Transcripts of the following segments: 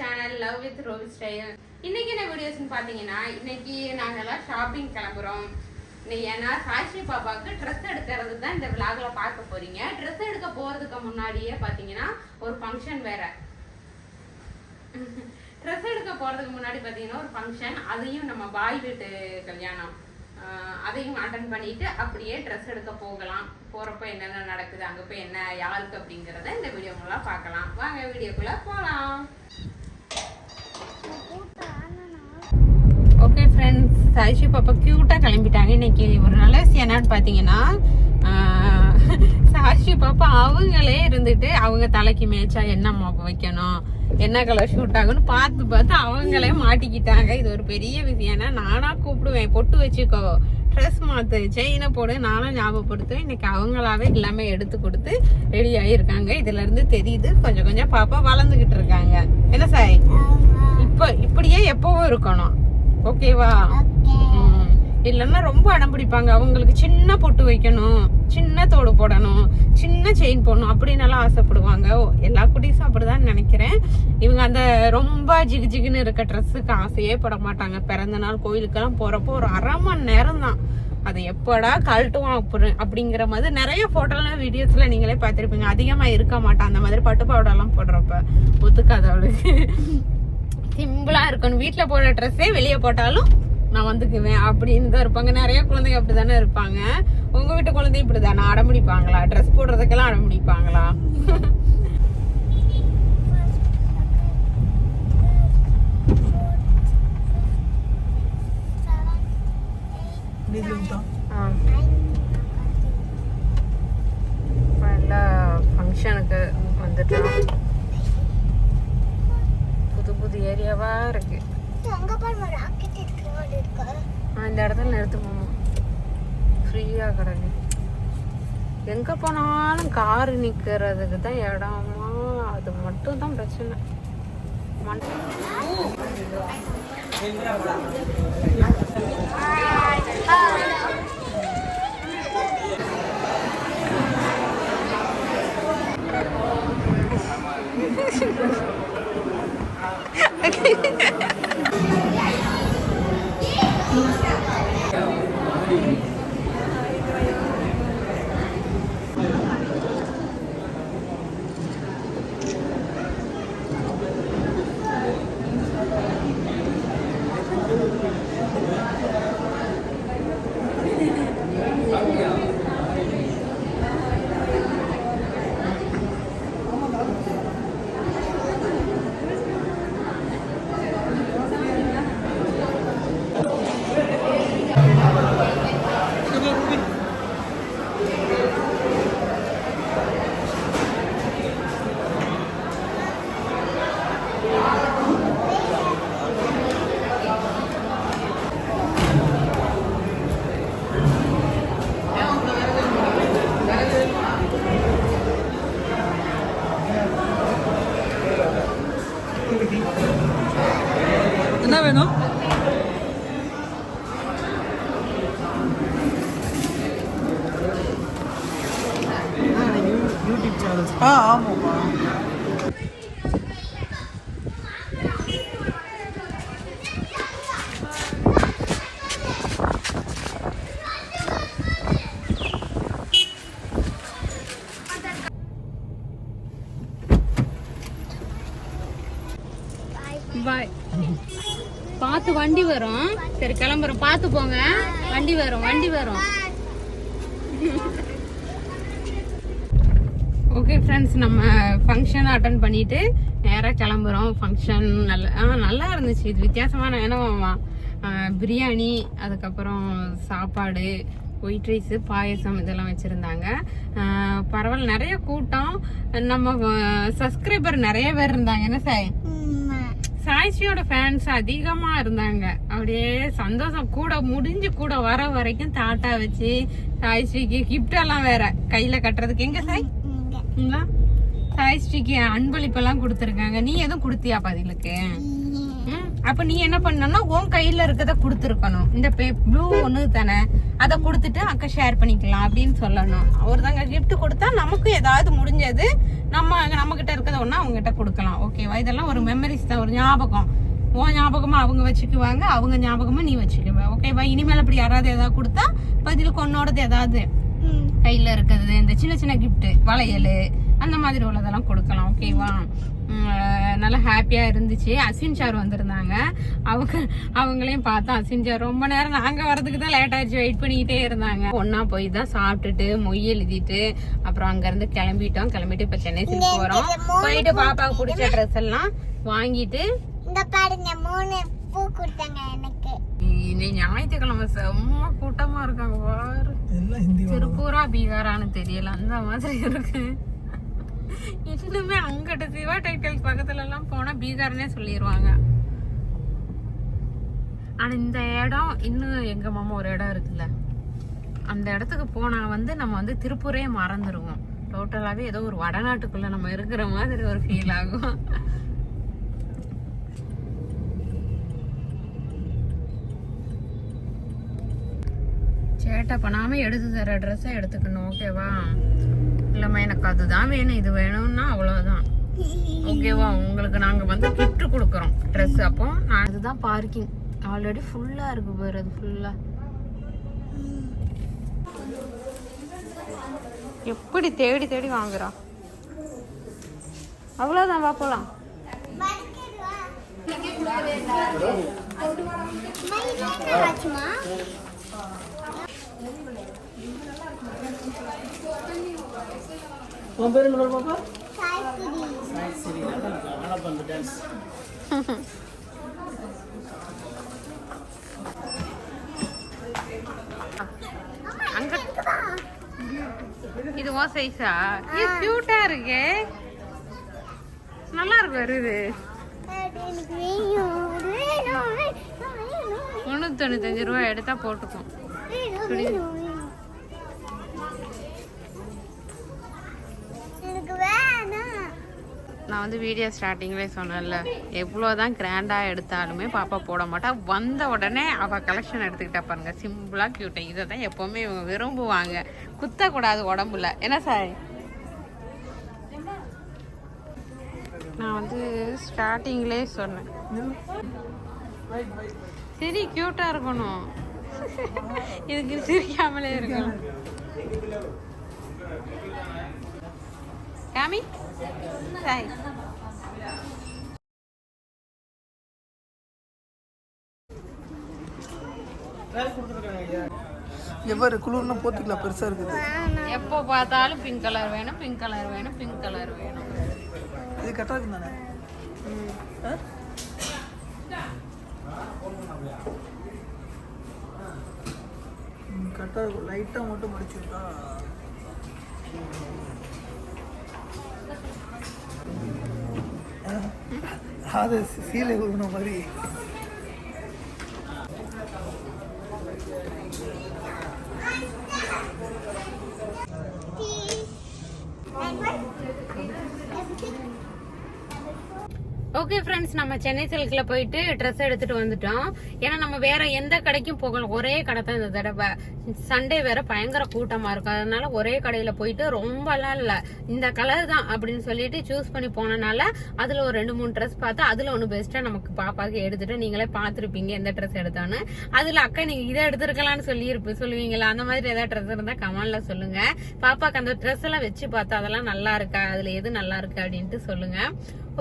Channel love with Rose style இன்னைக்கு என்ன வீடியோஸ்னு பார்த்தீங்கன்னா இன்னைக்கு நாங்கள்லாம் ஷாப்பிங் கிளம்புறோம். ஏன்னா சாட்சி பாப்பாவுக்கு ட்ரெஸ் எடுக்கிறது தான் இந்த விழாவில் பார்க்க போறீங்க. ட்ரெஸ் எடுக்க போறதுக்கு முன்னாடியே பார்த்தீங்கன்னா ஒரு ஃபங்க்ஷன் வேற. ட்ரெஸ் எடுக்க போறதுக்கு முன்னாடி பார்த்தீங்கன்னா ஒரு ஃபங்க்ஷன் அதையும் நம்ம பாய் வீட்டு கல்யாணம். அதையும் அட்டன் பண்ணிட்டு அப்படியே ட்ரெஸ் எடுக்க போகலாம். போறப்ப என்னென்ன நடக்குது அங்கே போய் என்ன யாருக்கு அப்படிங்கிறத இந்த வீடியோ மூலம் பார்க்கலாம். வாங்க வீடியோக்குள்ள போகலாம் ஓகே ஃப்ரெண்ட்ஸ் சாய்ஷி பாப்பா க்யூட்டாக கிளம்பிட்டாங்க. இன்னைக்கு ஒரு நல்ல விஷயம் என்னன்னு பார்த்தீங்கன்னா சாய்ஷி பாப்பா அவங்களே இருந்துட்டு அவங்க தலைக்கு மேய்ச்சா என்ன மோப்ப வைக்கணும்? என்ன கலர் ஷூட் ஆகும்னு பார்த்து பார்த்து அவங்களே மாட்டிக்கிட்டாங்க. இது ஒரு பெரிய விஷயம். ஏன்னா நானா கூப்பிடுவேன். பொட்டு வச்சுக்கோ. ட்ரெஸ் மாத்து. செயினை போடு. நானும் ஞாபகப்படுத்துவேன். இன்னைக்கு அவங்களாவே எல்லாமே எடுத்து கொடுத்து ரெடி ஆகியிருக்காங்க இதுல இருந்து தெரியுது. கொஞ்சம் கொஞ்சம் பாப்பா வளர்ந்துகிட்டு இருக்காங்க. என்ன சாய்? இப்ப இப்படியே எப்பவும் இருக்கணும். ஓகேவா. இல்லைன்னா ரொம்ப அடம் பிடிப்பாங்க. அவங்களுக்கு சின்ன பொட்டு வைக்கணும் சின்ன தோடு போடணும் சின்ன செயின் போடணும் அப்படின்னு எல்லாம் ஆசைப்படுவாங்க. எல்லா குட்டீஸும் அப்படிதான் நினைக்கிறேன். இவங்க அந்த ரொம்ப ஜிகு ஜிகுன்னு இருக்க ட்ரெஸ்ஸுக்கு ஆசையே பட மாட்டாங்க. பிறந்த நாள் கோயிலுக்கெல்லாம் போறப்போ ஒரு அரை மணி நேரம் தான். அதை எப்படா கழட்டுவோம் அப்படி அப்படிங்கிற மாதிரி நிறைய போட்டோலாம் வீடியோஸ்ல நீங்களே பார்த்திருப்பீங்க. அதிகமா இருக்க மாட்டான். அந்த மாதிரி பட்டு பாவாடெல்லாம் போடுறப்ப. ஒத்துக்காத அவளுக்கு. சிம்பிளா இருக்கணும். வீட்டில் போடுற ட்ரெஸ்ஸே வெளியே போட்டாலும் நான் வந்துக்குவேன். அப்படின்னு தான் இருப்பாங்க. நிறைய குழந்தைங்க அப்படிதானே இருப்பாங்க. உங்க வீட்டு குழந்தை இப்படிதானே? அடம்பிடிப்பாங்களா? ட்ரெஸ் போடுறதுக்கெல்லாம் அடம்பிடிப்பாங்களா? ஃபங்க்ஷனுக்கு வந்துட்டோம். புது புது ஏரியாவா இருக்கு. ஆ, இந்த இடத்துல நிறுத்து போமா ஃப்ரீயாக கிடக்கு எங்கே போனாலும் கார் நிற்கிறதுக்கு தான் இடமா? அது மட்டும் தான் பிரச்சனை. மண்ட- என்ன வேணும் யூடியூப் சேனல்ஸ் ஆ ஆமாம்மா பாய் பார்த்து வண்டி வரும். சரி கிளம்புறோம். பார்த்து போங்க. வண்டி வரும் வண்டி வரும். ஓகே ஃப்ரெண்ட்ஸ் நம்ம ஃபங்க்ஷன் அட்டன் பண்ணிட்டு நேராக கிளம்புறோம். ஃபங்க்ஷன் நல்ல ஆ நல்லா இருந்துச்சு. இது வித்தியாசமான ஏன்னா பிரியாணி அதுக்கப்புறம் சாப்பாடு ஒயிட் ரைஸு பாயசம் இதெல்லாம் வச்சுருந்தாங்க. பரவாயில்ல நிறைய கூட்டம். நம்ம சப்ஸ்கிரைபர் நிறைய பேர் இருந்தாங்க. என்ன சார்? சாய்ஸ்ரீயோட ஃபேன்ஸ் அதிகமா இருந்தாங்க. அப்படியே சந்தோஷம் கூட முடிஞ்சு கூட வர வரைக்கும் தாட்டா வச்சு சாய்ஸ்ரீக்கு கிஃப்ட் எல்லாம் வேற கையில கட்டுறதுக்கு. எங்க சாய் சாய்ஸ்ரீக்கு அன்பளிப்பெல்லாம் கொடுத்துருக்காங்க. நீ எதுவும் கொடுத்தியா பதிலுக்கு? அப்ப நீ என்ன பண்ணனா உன் கையில இருக்கத கொடுத்துருக்கணும். இந்த ப்ளூ ஒண்ணு தானே அதை கொடுத்துட்டு அக்கா ஷேர் பண்ணிக்கலாம் அப்படின்னு சொல்லணும். ஒருத்தங்க gift கொடுத்தா நமக்கு ஏதாவது முடிஞ்சது நம்ம நம்ம கிட்ட இருக்கிறத ஒண்ணு அவங்க கிட்ட கொடுக்கலாம் ஓகேவா இதெல்லாம் ஒரு மெமரிஸ் தான் ஒரு ஞாபகம். உன் ஞாபகமா அவங்க வச்சுக்குவாங்க அவங்க ஞாபகமா நீ வச்சுக்குவ. ஓகேவா இனிமேல் அப்படி யாராவது ஏதாவது கொடுத்தா பதிலுக்கு உன்னோடது ஏதாவது. கையில இருக்கிறது இந்த சின்ன சின்ன கிஃப்ட் வளையல் அந்த மாதிரி உள்ளதெல்லாம் கொடுக்கலாம். ஓகேவா நல்லா ஹாப்பியா இருந்துச்சு. அஸ்வின் சார் வந்திருந்தாங்க. அவங்க அவங்களையும் பார்த்தோம். அஸ்வின் சார் ரொம்ப நேரம் நாங்க வரதுக்கு தான் லேட் ஆயிடுச்சு. வெயிட் பண்ணிக்கிட்டே இருந்தாங்க. ஒண்ணா போய் தான் சாப்பிட்டுட்டு மொய் எழுதிட்டு அப்புறம் அங்க இருந்து கிளம்பிட்டோம். கிளம்பிட்டு இப்ப சென்னை சில்க் போறோம். போயிட்டு பாப்பாவுக்கு பிடிச்ச ட்ரெஸ் எல்லாம் வாங்கிட்டு இந்த பாருங்க மூணு பூ கொடுத்தாங்க எனக்கு. இன்னைக்கு ஞாயிற்றுக்கிழமை செம்ம கூட்டமா இருக்காங்க பாரு. திருப்பூரா பீகாரான்னு தெரியல. அந்த மாதிரி இருக்கு. இன்னுமே அங்கிட்ட சிவா டைட்டல்ஸ் பக்கத்துல எல்லாம் போனா பீகார்னே சொல்லிடுவாங்க ஆனா இந்த இடம் இன்னும் எங்க மாமா ஒரு இடம் இருக்குல்ல. அந்த இடத்துக்கு போனா வந்து நம்ம வந்து திருப்பூரே மறந்துடுவோம் டோட்டலாவே ஏதோ ஒரு வடநாட்டுக்குள்ள நம்ம இருக்கிற மாதிரி ஒரு ஃபீல் ஆகும். சேட்டை பண்ணாம எடுத்து தர ட்ரெஸ்ஸை எடுத்துக்கணும் ஓகேவா இல்லம்மா எனக்கு அதுதான் வேணும் இது வேணும்னா அவ்வளவுதான். ஓகேவா உங்களுக்கு நாங்க வந்து கிஃப்ட் கொடுக்குறோம். ட்ரெஸ் அப்போ நான் அதுதான் பார்க்கிங் ஆல்ரெடி ஃபுல்லா இருக்கு பாரு அது ஃபுல்லா எப்படி தேடி தேடி வாங்குறா? அவ்வளோதான் வா போலாம். உன் பேர் என்ன பாப்பா? இது ஓ சைஸா இது கியூட்டா இருக்கே. நல்லா இருக்கு வருது எனக்கு வேணும் வேணும் வேணும் முந்நூற்றி தொண்ணூத்தஞ்சு ரூபா எடுத்தா போட்டுக்கும். நான் வந்து வீடியோ ஸ்டார்டிங்லேயே சொன்னேன்ல எவ்வளோதான் கிராண்டாக எடுத்தாலுமே பாப்பா போட மாட்டா. வந்த உடனே அவள் கலெக்ஷன் எடுத்துக்கிட்டா பாருங்க சிம்பிளாக க்யூட்டை இதை தான் எப்போவுமே இவங்க விரும்புவாங்க. குத்தக்கூடாது உடம்புல. என்ன சார்? நான் வந்து ஸ்டார்டிங்லேயே சொன்னேன். சரி க்யூட்டாக இருக்கணும். இதுக்கு சிரிக்காமலே இருக்கணும் காமி? சாய் எவ்வாறு குளிர்னா போத்திக்கலாம் பெருசா இருக்குது. எப்போ பார்த்தாலும் பிங்க் கலர் வேணும் பிங்க் கலர் வேணும் பிங்க் கலர் வேணும். இது கரெக்டாக இருக்கு தானே? கரெக்டாக இருக்கும். லைட்டாக மட்டும் மடிச்சுட்டா அது சீலை உருவின மாதிரி. ஓகே ஃப்ரெண்ட்ஸ் நம்ம சென்னை சில்கில் போயிட்டு ட்ரெஸ் எடுத்துட்டு வந்துட்டோம். ஏன்னா நம்ம வேற எந்த கடைக்கும் போகல. ஒரே கடை தான் இந்த தடவை. சண்டே வேற பயங்கர கூட்டமாக இருக்கும் அதனால ஒரே கடையில் போயிட்டு ரொம்பலாம் இல்லை. இந்த கலர் தான் அப்படின்னு சொல்லிட்டு சூஸ் பண்ணி போனனால அதில் ஒரு ரெண்டு மூணு ட்ரெஸ் பார்த்து அதில் ஒன்று பெஸ்ட்டாக நமக்கு பாப்பாவுக்கு எடுத்துட்டு நீங்களே பார்த்துருப்பீங்க எந்த ட்ரெஸ் எடுத்தான்னு. அதில் அக்கா நீங்கள் இதை எடுத்திருக்கலாம்னு சொல்லியிருப்பு சொல்லுவீங்களா? அந்த மாதிரி ஏதாவது ட்ரெஸ் இருந்தால் கமெண்ட்ல சொல்லுங்கள் பாப்பாவுக்கு அந்த ட்ரெஸ் எல்லாம் வச்சு பார்த்தா அதெல்லாம் நல்லா இருக்கா? அதில் எது நல்லா இருக்கு அப்படின்ட்டு சொல்லுங்கள்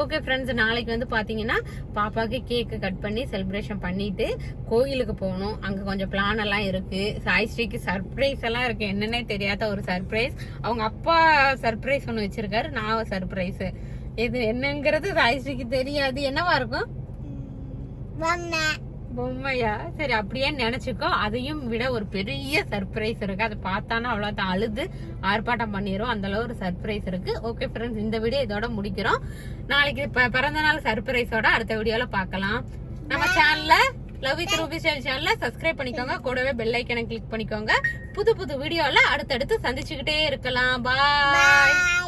ஓகே ஃப்ரெண்ட்ஸ் நாளைக்கு வந்து பார்த்தீங்கன்னா பாப்பாவுக்கு கேக்கு கட் பண்ணி செலிப்ரேஷன் பண்ணிட்டு கோயிலுக்கு போகணும். அங்கே கொஞ்சம் பிளான் எல்லாம் இருக்கு. சாய்ஸ்ரீக்கு சர்ப்ரைஸ் எல்லாம் இருக்கு. என்னன்னே தெரியாத ஒரு சர்ப்ரைஸ் அவங்க அப்பா சர்ப்ரைஸ் ஒன்று வச்சிருக்காரு. நான் சர்ப்ரைஸ் இது என்னங்கிறது சாய்ஸ்ரீக்கு தெரியாது. என்னவா இருக்கும்? வாங்க. பொம்மையா சரி அப்படியே நினைச்சுக்கோ. அதையும் விட ஒரு பெரிய சர்ப்ரைஸ் இருக்கு. அதை பார்த்தானா அவ்வளோதான் அழுது ஆர்ப்பாட்டம் பண்ணிரும். அந்த அளவு ஒரு சர்ப்ரைஸ் இருக்கு. ஓகே ஃப்ரெண்ட்ஸ் இந்த வீடியோ இதோட முடிக்கிறோம். நாளைக்கு ப- பிறந்த நாள் சர்ப்ரைஸோட அடுத்த வீடியோல பார்க்கலாம். நம்ம சேனல்ல லவ் வித் ரூபி சேனல்ல சப்ஸ்கிரைப் பண்ணிக்கோங்க. கூடவே பெல் ஐக்கனை கிளிக் பண்ணிக்கோங்க. புது புது வீடியோல அடுத்தடுத்து சந்திச்சுக்கிட்டே இருக்கலாம். பாய்